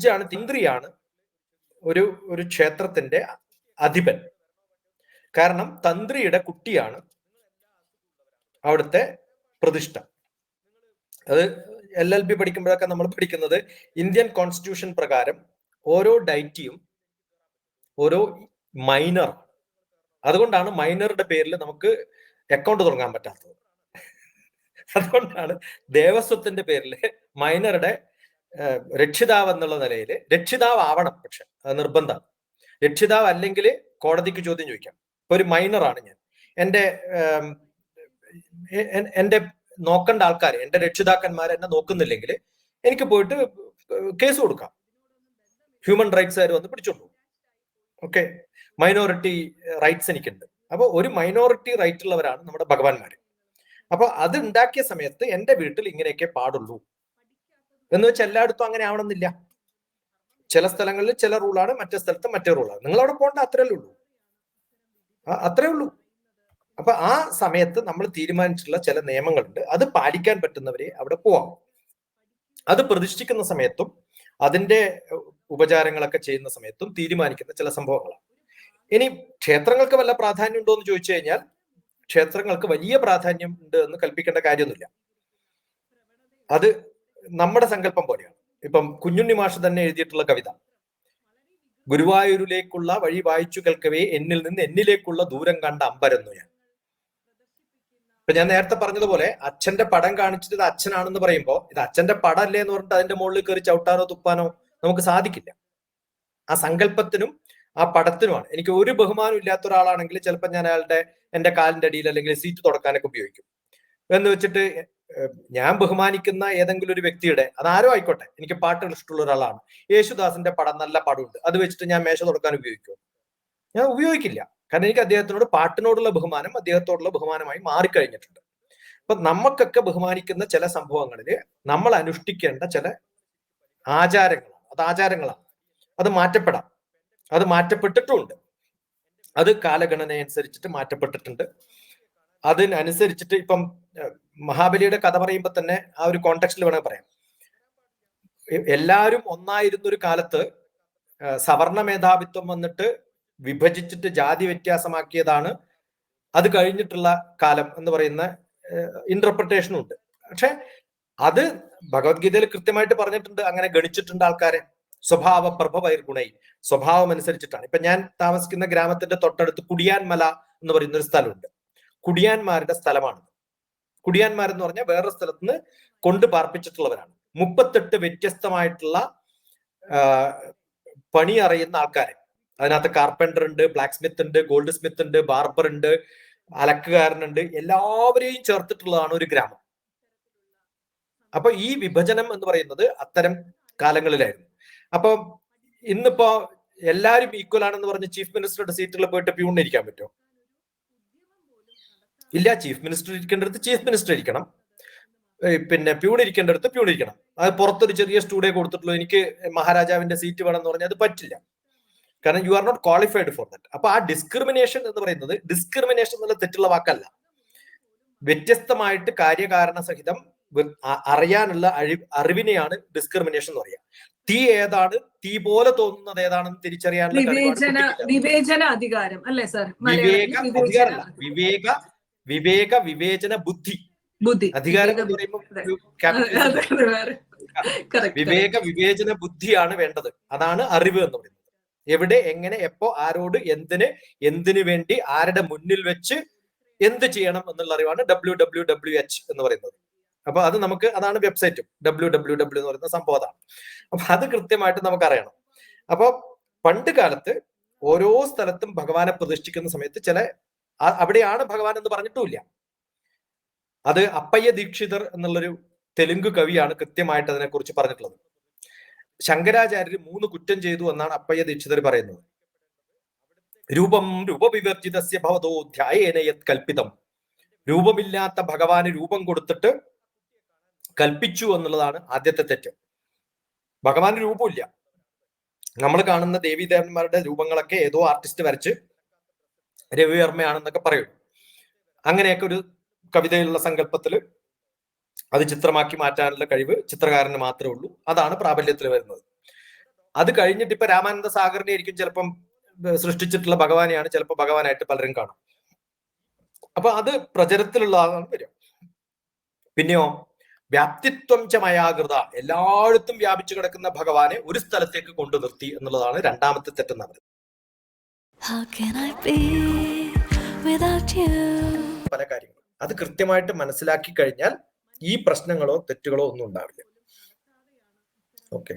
ജഡ്ജാണ് തിന്ത്രിയാണ് ഒരു ഒരു ക്ഷേത്രത്തിന്റെ അധിപൻ. കാരണം തന്ത്രിയുടെ കുട്ടിയാണ് അവിടുത്തെ പ്രതിഷ്ഠ. അത് എൽ എൽ ബി പഠിക്കുമ്പോഴൊക്കെ നമ്മൾ പഠിക്കുന്നത് ഇന്ത്യൻ കോൺസ്റ്റിറ്റ്യൂഷൻ പ്രകാരം ഓരോ ഡൈറ്റിയും ഓരോ മൈനർ. അതുകൊണ്ടാണ് മൈനറുടെ പേരിൽ നമുക്ക് അക്കൗണ്ട് തുടങ്ങാൻ പറ്റാത്തത്. അതുകൊണ്ടാണ് ദേവസ്വത്തിന്റെ പേരിൽ മൈനറുടെ രക്ഷിതാവ് എന്നുള്ള നിലയിൽ രക്ഷിതാവ് ആവണം പക്ഷെ അത് നിർബന്ധമാണ്. രക്ഷിതാവ് അല്ലെങ്കിൽ കോടതിക്ക് ചോദ്യം ചോദിക്കാം. ഒരു മൈനറാണ് ഞാൻ. എന്റെ എന്റെ നോക്കേണ്ട ആൾക്കാർ എന്റെ രക്ഷിതാക്കന്മാർ എന്നെ നോക്കുന്നില്ലെങ്കിൽ എനിക്ക് പോയിട്ട് കേസ് കൊടുക്കാം. ഹ്യൂമൻ റൈറ്റ്സ് ആര് വന്ന് പിടിച്ചോണ്ടു ഓക്കെ? മൈനോറിറ്റി റൈറ്റ്സ് എനിക്കുണ്ട്. അപ്പോൾ ഒരു മൈനോറിറ്റി റൈറ്റ് ഉള്ളവരാണ് നമ്മുടെ ഭഗവാന്മാർ അപ്പൊ അത് ഉണ്ടാക്കിയ സമയത്ത് എന്റെ വീട്ടിൽ ഇങ്ങനെയൊക്കെ പാടുള്ളൂ. എന്ന് വെച്ചാൽ എല്ലായിടത്തും അങ്ങനെ ആവണമെന്നില്ല. ചില സ്ഥലങ്ങളിൽ ചില റൂളാണ് മറ്റേ സ്ഥലത്ത് മറ്റേ റൂളാണ് നിങ്ങൾ അവിടെ പോകേണ്ട അത്രയല്ലേ ഉള്ളൂ. അത്രേ ഉള്ളൂ. അപ്പൊ ആ സമയത്ത് നമ്മൾ തീരുമാനിച്ചിട്ടുള്ള ചില നിയമങ്ങളുണ്ട്. അത് പാലിക്കാൻ പറ്റുന്നവരെ അവിടെ പോവാം. അത് പ്രതിഷ്ഠിക്കുന്ന സമയത്തും അതിന്റെ ഉപചാരങ്ങളൊക്കെ ചെയ്യുന്ന സമയത്തും തീരുമാനിക്കുന്ന ചില സംഭവങ്ങളാണ്. ഇനി ക്ഷേത്രങ്ങൾക്ക് വല്ല പ്രാധാന്യം ഉണ്ടോ എന്ന് ചോദിച്ചു കഴിഞ്ഞാൽ ക്ഷേത്രങ്ങൾക്ക് വലിയ പ്രാധാന്യം ഉണ്ട് എന്ന് കൽപ്പിക്കേണ്ട കാര്യമൊന്നുമില്ല. അത് നമ്മുടെ സങ്കല്പം പോലെയാണ്. ഇപ്പം കുഞ്ഞുണ്ണി മാഷ് തന്നെ എഴുതിയിട്ടുള്ള കവിത. ഗുരുവായൂരിലേക്കുള്ള വഴി വായിച്ചു കേൾക്കവേ എന്നിൽ നിന്ന് എന്നിലേക്കുള്ള ദൂരം കണ്ട അമ്പരന്നു ഞാൻ. ഇപ്പൊ ഞാൻ നേരത്തെ പറഞ്ഞതുപോലെ അച്ഛന്റെ പടം കാണിച്ചിട്ട് ഇത് അച്ഛനാണെന്ന് പറയുമ്പോൾ ഇത് അച്ഛന്റെ പടം അല്ലേ എന്ന് പറഞ്ഞിട്ട് അതിന്റെ മുകളിൽ കയറി ചവിട്ടാനോ തുപ്പാനോ നമുക്ക് സാധിക്കില്ല. ആ സങ്കല്പത്തിനും ആ പടത്തിനുമാണ്. എനിക്ക് ഒരു ബഹുമാനം ഇല്ലാത്ത ഒരാളാണെങ്കിൽ ചിലപ്പോൾ ഞാൻ അയാളുടെ എന്റെ കാലിന്റെ അടിയിൽ അല്ലെങ്കിൽ സീറ്റ് തുടക്കാനൊക്കെ ഉപയോഗിക്കും. എന്ന് വെച്ചിട്ട് ഞാൻ ബഹുമാനിക്കുന്ന ഏതെങ്കിലും ഒരു വ്യക്തിയുടെ അത് ആരോ ആയിക്കോട്ടെ എനിക്ക് പാട്ടുകൾ ഇഷ്ടമുള്ള ഒരാളാണ്. യേശുദാസിന്റെ പടം നല്ല പടമുണ്ട് അത് വെച്ചിട്ട് ഞാൻ മേശ തുടക്കാൻ ഉപയോഗിക്കും ഞാൻ ഉപയോഗിക്കില്ല. കാരണം എനിക്ക് അദ്ദേഹത്തിനോട് പാട്ടിനോടുള്ള ബഹുമാനം അദ്ദേഹത്തോടുള്ള ബഹുമാനമായി മാറിക്കഴിഞ്ഞിട്ടുണ്ട്. അപ്പൊ നമുക്കൊക്കെ ബഹുമാനിക്കുന്ന ചില സംഭവങ്ങളിൽ നമ്മൾ അനുഷ്ഠിക്കേണ്ട ചില ആചാരങ്ങളാണ്. അത് ആചാരങ്ങളാണ്. അത് മാറ്റപ്പെടാം. അത് മാറ്റപ്പെട്ടിട്ടുമുണ്ട്. അത് കാലഗണന അനുസരിച്ചിട്ട് മാറ്റപ്പെട്ടിട്ടുണ്ട്. അതിനനുസരിച്ചിട്ട് ഇപ്പം മഹാബലിയുടെ കഥ പറയുമ്പോൾ തന്നെ ആ ഒരു കോണ്ടെക്സ്റ്റിൽ വേണമെങ്കിൽ പറയാം. എല്ലാവരും ഒന്നായിരുന്ന ഒരു കാലത്ത് സവർണ മേധാവിത്വം വന്നിട്ട് വിഭജിച്ചിട്ട് ജാതി വ്യത്യാസമാക്കിയതാണ്. അത് കഴിഞ്ഞിട്ടുള്ള കാലം എന്ന് പറയുന്ന ഇന്റർപ്രിട്ടേഷനും ഉണ്ട്. പക്ഷെ അത് ഭഗവത്ഗീതയിൽ കൃത്യമായിട്ട് പറഞ്ഞിട്ടുണ്ട്. അങ്ങനെ ഗണിച്ചിട്ടുണ്ട് ആൾക്കാരെ. സ്വഭാവ പ്രഭവൈർ ഗുണൈ. സ്വഭാവം അനുസരിച്ചിട്ടാണ് ഇപ്പൊ ഞാൻ താമസിക്കുന്ന ഗ്രാമത്തിന്റെ തൊട്ടടുത്ത് കുടിയാൻമല എന്ന് പറയുന്ന ഒരു സ്ഥലമുണ്ട്. കുടിയാന്മാരുടെ സ്ഥലമാണ്. കുടിയാന്മാരെന്ന് പറഞ്ഞാൽ വേറൊരു സ്ഥലത്ത് നിന്ന് കൊണ്ട് പാർപ്പിച്ചിട്ടുള്ളവരാണ്. മുപ്പത്തെട്ട് വ്യത്യസ്തമായിട്ടുള്ള പണി അറിയുന്ന ആൾക്കാരെ. അതിനകത്ത് കാർപ്പന്റർ ഉണ്ട് ബ്ലാക്ക് സ്മിത്ത് ഉണ്ട് ഗോൾഡ് സ്മിത്ത് ഉണ്ട് ബാർബർ ഉണ്ട്. അലക്കുകാരനുണ്ട് എല്ലാവരെയും ചേർത്തിട്ടുള്ളതാണ് ഒരു ഗ്രാമം. അപ്പൊ ഈ വിഭജനം എന്ന് പറയുന്നത് അത്തരം കാലങ്ങളിലായിരുന്നു. അപ്പൊ ഇന്നിപ്പോ എല്ലാവരും ഈക്വൽ ആണെന്ന് പറഞ്ഞ് ചീഫ് മിനിസ്റ്ററുടെ സീറ്റുകളിൽ പോയിട്ട് പ്യൂണിരിക്കാൻ പറ്റുമോ? ഇല്ല ചീഫ് മിനിസ്റ്റർ ഇരിക്കേണ്ടടുത്ത് ചീഫ് മിനിസ്റ്റർ ഇരിക്കണം. പിന്നെ പ്യൂൺ ഇരിക്കേണ്ടടുത്ത് പ്യൂൺ ഇരിക്കണം. അത് പുറത്തൊരു ചെറിയ സ്റ്റുഡിയോ കൊടുത്തിട്ടുള്ളൂ എനിക്ക് മഹാരാജാവിന്റെ സീറ്റ് വേണം എന്ന് പറഞ്ഞാൽ അത് പറ്റില്ല. കാരണം you are not qualified for that അപ്പൊ ആ ഡിസ്ക്രിമിനേഷൻ എന്ന് പറയുന്നത് ഡിസ്ക്രിമിനേഷൻ എന്നുള്ള തെറ്റുള്ള വാക്കല്ല. വ്യത്യസ്തമായിട്ട് കാര്യകാരണ സഹിതം അറിയാനുള്ള അഴി അറിവിനെയാണ് ഡിസ്ക്രിമിനേഷൻ എന്ന് പറയുക. തീ ഏതാണ്? തീ പോലെ തോന്നുന്നത് ഏതാണെന്ന് തിരിച്ചറിയാനുള്ള വിവേചന അധികാരം അല്ലേ സർ വിവേക അധികാരമല്ല. വിവേക വിവേക വിവേചന ബുദ്ധി. ബുദ്ധി. അധികാരം എന്ന് പറയുമ്പോൾ വിവേക വിവേചന ബുദ്ധിയാണ് വേണ്ടത്. അതാണ് അറിവ് എന്ന് പറയുന്നത്. എവിടെ എങ്ങനെ എപ്പോ ആരോട് എന്തിന് എന്തിനു വേണ്ടി ആരുടെ മുന്നിൽ വെച്ച് എന്ത് ചെയ്യണം എന്നുള്ള അറിവാണ് ഡബ്ല്യു ഡബ്ല്യു ഡബ്ല്യു എച്ച് എന്ന് പറയുന്നത്. അപ്പൊ അത് നമുക്ക് അതാണ് വെബ്സൈറ്റും. ഡബ്ല്യു ഡബ്ല്യു ഡബ്ല്യു എന്ന് പറയുന്ന സംഭവം അതാണ്. അപ്പൊ അത് കൃത്യമായിട്ട് നമുക്ക് അറിയണം അപ്പൊ പണ്ട് കാലത്ത് ഓരോ സ്ഥലത്തും ഭഗവാനെ പ്രതിഷ്ഠിക്കുന്ന സമയത്ത് ചില അവിടെയാണ് ഭഗവാൻ എന്ന് പറഞ്ഞിട്ടുമില്ല. അത് അപ്പയ്യ ദീക്ഷിതർ എന്നുള്ളൊരു തെലുങ്ക് കവിയാണ് കൃത്യമായിട്ട് അതിനെക്കുറിച്ച് പറഞ്ഞിട്ടുള്ളത്. ശങ്കരാചാര്യർ മൂന്ന് കുറ്റം ചെയ്തു എന്നാണ് അപ്പയ്യ ദീക്ഷിതർ പറയുന്നത്. രൂപം രൂപവിവർജിതസ്യ ഭവതോ ധ്യായേനയത് കൽപ്പിതം. രൂപമില്ലാത്ത ഭഗവാന് രൂപം കൊടുത്തിട്ട് കൽപ്പിച്ചു എന്നുള്ളതാണ് ആദ്യത്തെ തെറ്റ്. ഭഗവാന് രൂപമില്ല നമ്മൾ കാണുന്ന ദേവീദേവന്മാരുടെ രൂപങ്ങളൊക്കെ ഏതോ ആർട്ടിസ്റ്റ് വരച്ച് രവിവർമ്മയാണെന്നൊക്കെ പറയും. അങ്ങനെയൊക്കെ ഒരു കവിതയിലുള്ള സങ്കല്പത്തിൽ അത് ചിത്രമാക്കി മാറ്റാനുള്ള കഴിവ് ചിത്രകാരന് മാത്രമേ ഉള്ളൂ. അതാണ് പ്രാബല്യത്തിൽ വരുന്നത്. അത് കഴിഞ്ഞിട്ട് ഇപ്പൊ രാമാനന്ദ സാഗറിനെ ആയിരിക്കും ചിലപ്പം സൃഷ്ടിച്ചിട്ടുള്ള ഭഗവാനെയാണ് ചിലപ്പോൾ ഭഗവാനായിട്ട് പലരും കാണും. അപ്പൊ അത് പ്രചരത്തിലുള്ളതാണ് വരിക. പിന്നെയോ വ്യാപ്തിത്വം ചമയാകൃത മയാകൃത എല്ലായിടത്തും വ്യാപിച്ചു കിടക്കുന്ന ഭഗവാനെ ഒരു സ്ഥലത്തേക്ക് കൊണ്ടു നിർത്തി എന്നുള്ളതാണ് രണ്ടാമത്തെ തെറ്റെന്ന് പല കാര്യങ്ങളും. അത് കൃത്യമായിട്ട് മനസ്സിലാക്കി കഴിഞ്ഞാൽ ഈ പ്രശ്നങ്ങളോ തെറ്റുകളോ ഒന്നും ഉണ്ടാവില്ല. ഓക്കെ